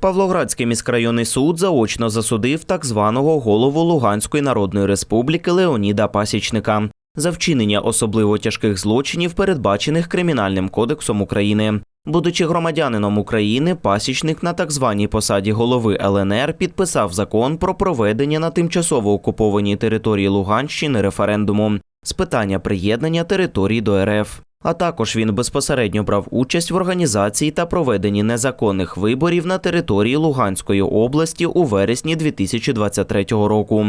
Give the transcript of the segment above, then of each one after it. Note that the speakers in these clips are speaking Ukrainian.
Павлоградський міськрайонний суд заочно засудив так званого голову Луганської Народної Республіки Леоніда Пасічника за вчинення особливо тяжких злочинів, передбачених Кримінальним кодексом України. Будучи громадянином України, пасічник на так званій посаді голови ЛНР підписав закон про проведення на тимчасово окупованій території Луганщини референдуму з питання приєднання території до РФ. А також він безпосередньо брав участь в організації та проведенні незаконних виборів на території Луганської області у вересні 2023 року.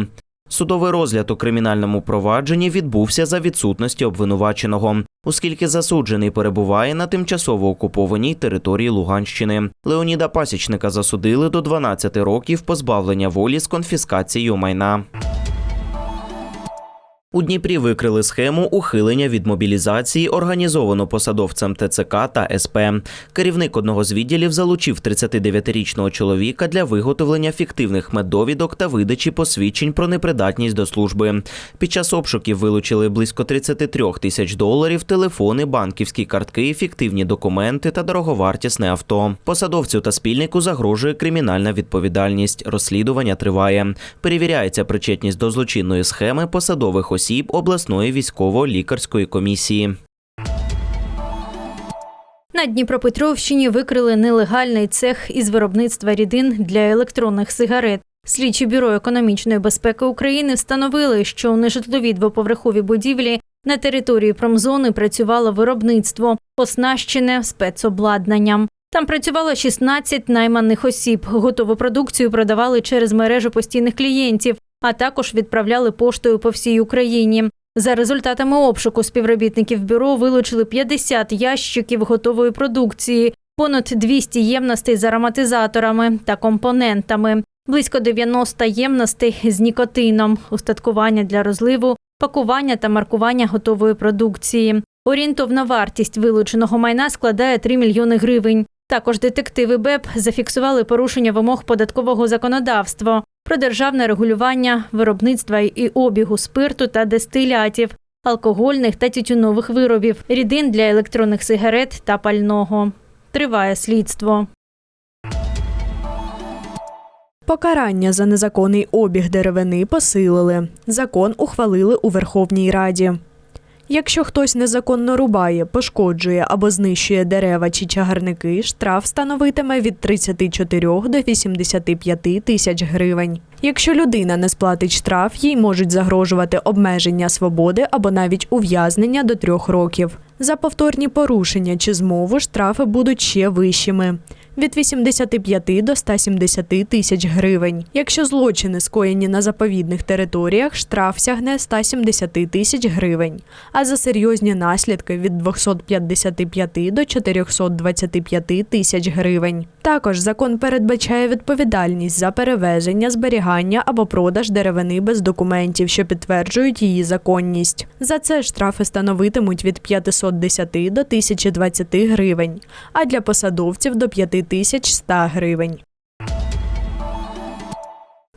Судовий розгляд у кримінальному провадженні відбувся за відсутності обвинуваченого, оскільки засуджений перебуває на тимчасово окупованій території Луганщини. Леоніда Пасічника засудили до 12 років позбавлення волі з конфіскацією майна. У Дніпрі викрили схему ухилення від мобілізації, організовану посадовцем ТЦК та СП. Керівник одного з відділів залучив 39-річного чоловіка для виготовлення фіктивних меддовідок та видачі посвідчень про непридатність до служби. Під час обшуків вилучили близько 33 тисяч доларів, телефони, банківські картки, фіктивні документи та дороговартісне авто. Посадовцю та спільнику загрожує кримінальна відповідальність. Розслідування триває. Перевіряється причетність до злочинної схеми посадових осіб обласної військово-лікарської комісії. На Дніпропетровщині викрили нелегальний цех із виробництва рідин для електронних сигарет. Слідчі бюро економічної безпеки України встановили, що у нежитловій двоповерховій будівлі на території промзони працювало виробництво, оснащене спецобладнанням. Там працювало 16 найманих осіб. Готову продукцію продавали через мережу постійних клієнтів, а також відправляли поштою по всій Україні. За результатами обшуку співробітників бюро вилучили 50 ящиків готової продукції, понад 200 ємностей з ароматизаторами та компонентами, близько 90 ємностей з нікотином, устаткування для розливу, пакування та маркування готової продукції. Орієнтовна вартість вилученого майна складає 3 мільйони гривень. Також детективи БЕП зафіксували порушення вимог податкового законодавства про державне регулювання виробництва і обігу спирту та дистилятів, алкогольних та тютюнових виробів, рідин для електронних сигарет та пального. Триває слідство. Покарання за незаконний обіг деревини посилили. Закон ухвалили у Верховній Раді. Якщо хтось незаконно рубає, пошкоджує або знищує дерева чи чагарники, штраф становитиме від 34 до 85 тисяч гривень. Якщо людина не сплатить штраф, їй можуть загрожувати обмеження свободи або навіть ув'язнення до трьох років. За повторні порушення чи змову штрафи будуть ще вищими від 85 до 170 тисяч гривень. Якщо злочини скоєні на заповідних територіях, штраф сягне 170 тисяч гривень, а за серйозні наслідки від 255 до 425 тисяч гривень. Також закон передбачає відповідальність за перевезення, зберігання або продаж деревини без документів, що підтверджують її законність. За це штрафи становитимуть від 510 до 1020 гривень, а для посадовців до 5100 гривень.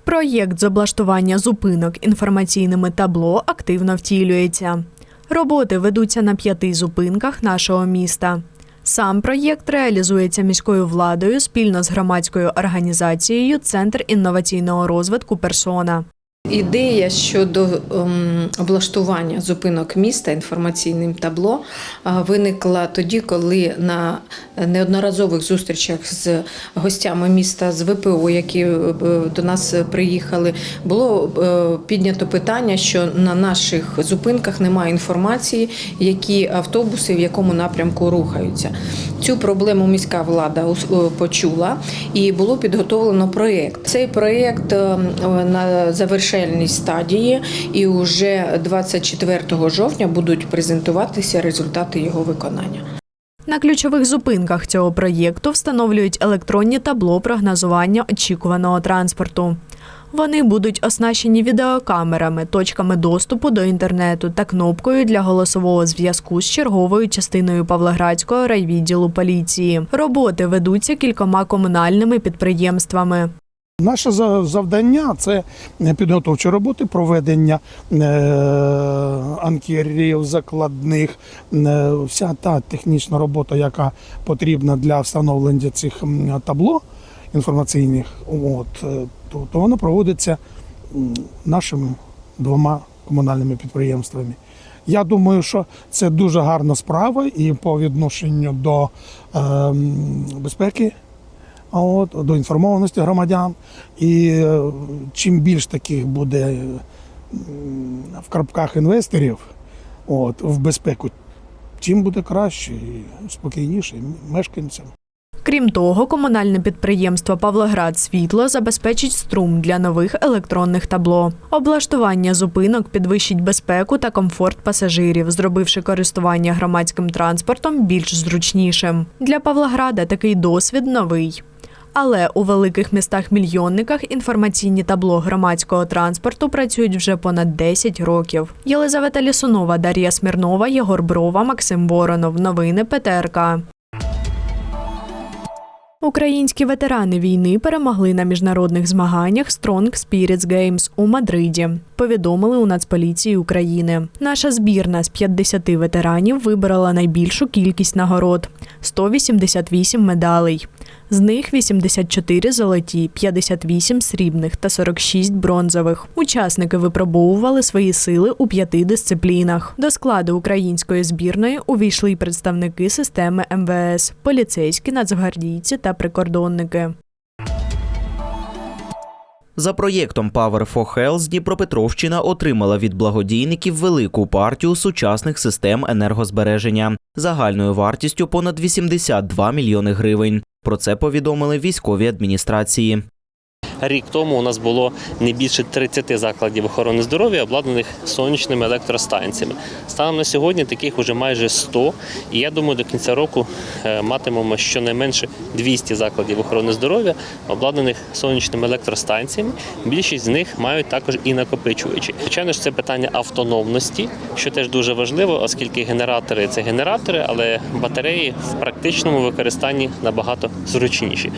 Проєкт з облаштування зупинок інформаційними табло активно втілюється. Роботи ведуться на п'яти зупинках нашого міста. Сам проєкт реалізується міською владою спільно з громадською організацією Центр інноваційного розвитку Персона. Ідея щодо ем, облаштування зупинок міста інформаційним табло виникла тоді, коли на неодноразових зустрічах з гостями міста з ВПО, які е, до нас приїхали, було е, піднято питання, що на наших зупинках немає інформації, які автобуси в якому напрямку рухаються. Цю проблему міська влада ус- почула і було підготовлено проєкт. Цей проєкт е, на завершальній стадії, і вже 24 жовтня будуть презентуватися результати його виконання. На ключових зупинках цього проєкту встановлюють електронні табло прогнозування очікуваного транспорту. Вони будуть оснащені відеокамерами, точками доступу до інтернету та кнопкою для голосового зв'язку з черговою частиною Павлоградського райвідділу поліції. Роботи ведуться кількома комунальними підприємствами. Наше за- завдання це підготовчі роботи, проведення е, анкерів, закладних, е, вся та технічна робота, яка потрібна для встановлення цих табло. інформаційних, от, е, то, то воно проводиться нашими двома комунальними підприємствами. Я думаю, що це дуже гарна справа і по відношенню до ем, безпеки, а от, до інформованості громадян. І е, чим більш таких буде в карпках інвесторів от, в безпеку, тим буде краще і спокійніше мешканцям. Крім того, комунальне підприємство Павлоград Світло забезпечить струм для нових електронних табло. Облаштування зупинок підвищить безпеку та комфорт пасажирів, зробивши користування громадським транспортом більш зручнішим. Для Павлограда такий досвід новий. Але у великих містах-мільйонниках інформаційні табло громадського транспорту працюють вже понад 10 років. Єлизавета Лісунова, Дар'я Смірнова, Єгор Брова, Максим Воронов. Новини ПТРК. Українські ветерани війни перемогли на міжнародних змаганнях Strong Spirits Games у Мадриді. Повідомили у Нацполіції України. Наша збірна з 50 ветеранів вибрала найбільшу кількість нагород 188 медалей. З них 84 золоті, 58 срібних та 46 бронзових. Учасники випробовували свої сили у п'яти дисциплінах. До складу української збірної увійшли й представники системи МВС, поліцейські, нацгвардійці та прикордонники. За проєктом Power for Health Дніпропетровщина отримала від благодійників велику партію сучасних систем енергозбереження загальною вартістю понад 82 мільйони гривень. Про це повідомили військові адміністрації. Рік тому у нас було не більше 30 закладів охорони здоров'я, обладнаних сонячними електростанціями. Станом на сьогодні таких вже майже 100, і я думаю, до кінця року е, матимемо щонайменше 200 закладів охорони здоров'я, обладнаних сонячними електростанціями. Більшість з них мають також і накопичувачі. Звичайно ж, це питання автономності, що теж дуже важливо, оскільки генератори це генератори, але батареї в практичному використанні набагато зручніші.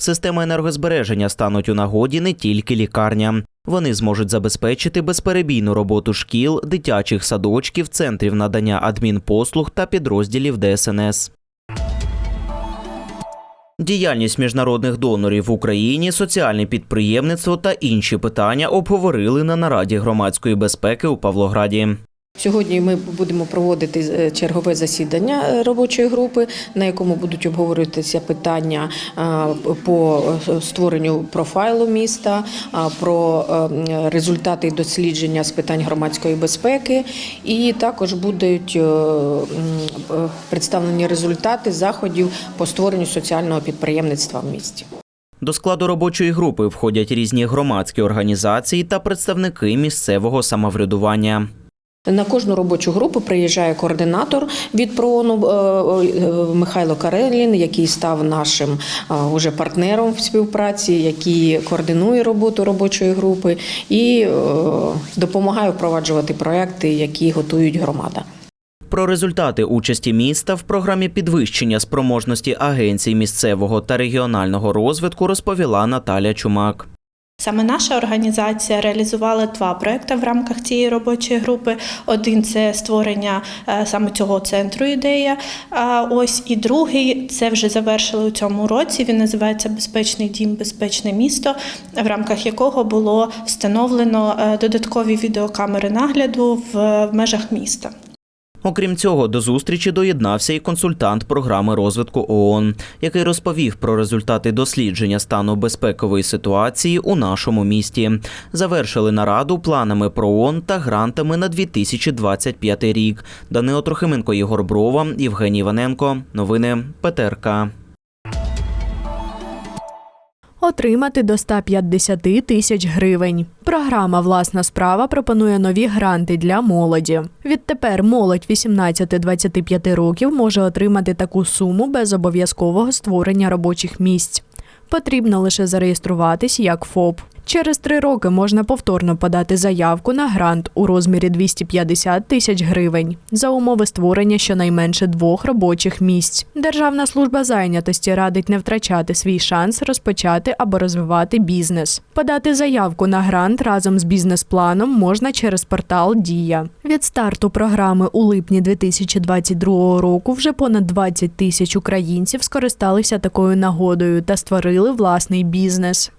Системи енергозбереження стануть у нагоді не тільки лікарням. Вони зможуть забезпечити безперебійну роботу шкіл, дитячих садочків, центрів надання адмінпослуг та підрозділів ДСНС. Діяльність міжнародних донорів в Україні, соціальне підприємництво та інші питання обговорили на нараді громадської безпеки у Павлограді. Сьогодні ми будемо проводити е, чергове засідання е, робочої групи, на якому будуть обговорюватися питання е, по створенню профайлу міста, про результати дослідження з питань громадської безпеки, і також будуть представлені результати заходів по створенню соціального підприємництва в місті. До складу робочої групи входять різні громадські організації та представники місцевого самоврядування. На кожну робочу групу приїжджає координатор від ПРООНу е, е, Михайло Карелін, який став нашим е, уже партнером в співпраці, який координує роботу робочої групи і допомагає впроваджувати проекти, які готують громада. Про результати участі міста в програмі підвищення спроможності агенцій місцевого та регіонального розвитку розповіла Наталя Чумак. Саме наша організація реалізувала два проекти в рамках цієї робочої групи. Один це створення е, саме цього центру ідея. Ось і другий це вже завершили у цьому році. Він називається Безпечний дім, безпечне місто, в рамках якого було встановлено е, додаткові відеокамери нагляду в межах міста. Окрім цього, до зустрічі доєднався і консультант програми розвитку ООН, який розповів про результати дослідження стану безпекової ситуації у нашому місті. Завершили нараду планами про ООН та грантами на 2025 рік. Данило Трохименко, Єгор Брова, Євгеній Іваненко. Новини ПТРК. Отримати до 150 тисяч гривень. Програма Власна справа пропонує нові гранти для молоді. Відтепер молодь 18-25 років може отримати таку суму без обов'язкового створення робочих місць. Потрібно лише зареєструватись як ФОП. Через три роки можна повторно подати заявку на грант у розмірі 250 тисяч гривень за умови створення щонайменше двох робочих місць. Державна служба зайнятості радить не втрачати свій шанс розпочати або розвивати бізнес. Подати заявку на грант разом з бізнес-планом можна через портал Дія. Від старту програми у липні 2022 року вже понад 20 тисяч українців скористалися такою нагодою та створили власний бізнес.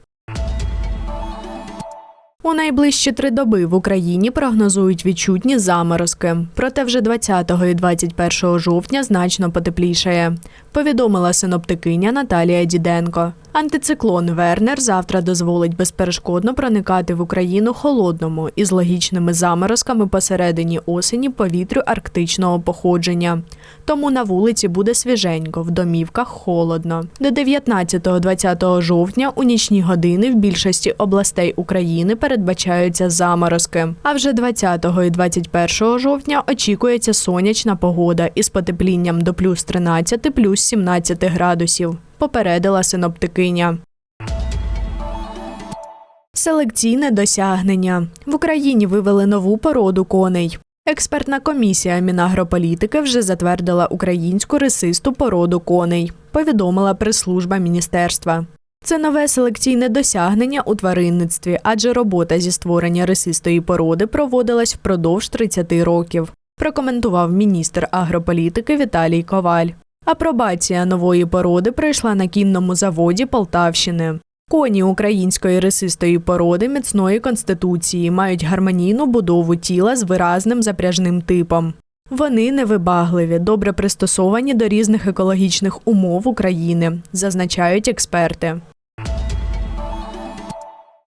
У найближчі три доби в Україні прогнозують відчутні заморозки. Проте вже 20 і 21 жовтня значно потеплішає, повідомила синоптикиня Наталія Діденко. Антициклон Вернер завтра дозволить безперешкодно проникати в Україну холодному із логічними заморозками посередині осені повітрю арктичного походження. Тому на вулиці буде свіженько, в домівках холодно. До 19-20 жовтня у нічні години в більшості областей України передбачаються заморозки. А вже 20 і 21 жовтня очікується сонячна погода із потеплінням до плюс 13, плюс 17 градусів. Попередила синоптикиня. Селекційне досягнення в Україні вивели нову породу коней. Експертна комісія Мінагрополітики вже затвердила українську рисисту породу коней, повідомила прес-служба міністерства. Це нове селекційне досягнення у тваринництві, адже робота зі створення рисистої породи проводилась впродовж 30 років. Прокоментував міністр агрополітики Віталій Коваль. Апробація нової породи пройшла на кінному заводі Полтавщини. Коні української рисистої породи міцної конституції мають гармонійну будову тіла з виразним запряжним типом. Вони невибагливі, добре пристосовані до різних екологічних умов України, зазначають експерти.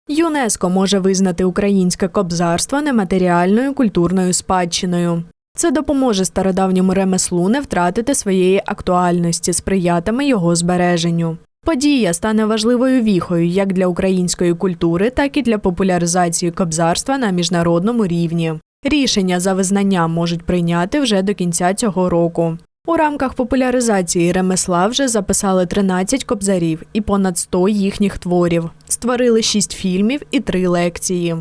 ЮНЕСКО може визнати українське кобзарство нематеріальною культурною спадщиною. Це допоможе стародавньому ремеслу не втратити своєї актуальності, сприятиме його збереженню. Подія стане важливою віхою як для української культури, так і для популяризації кобзарства на міжнародному рівні. Рішення за визнання можуть прийняти вже до кінця цього року. У рамках популяризації ремесла вже записали 13 кобзарів і понад 100 їхніх творів. Створили 6 фільмів і 3 лекції.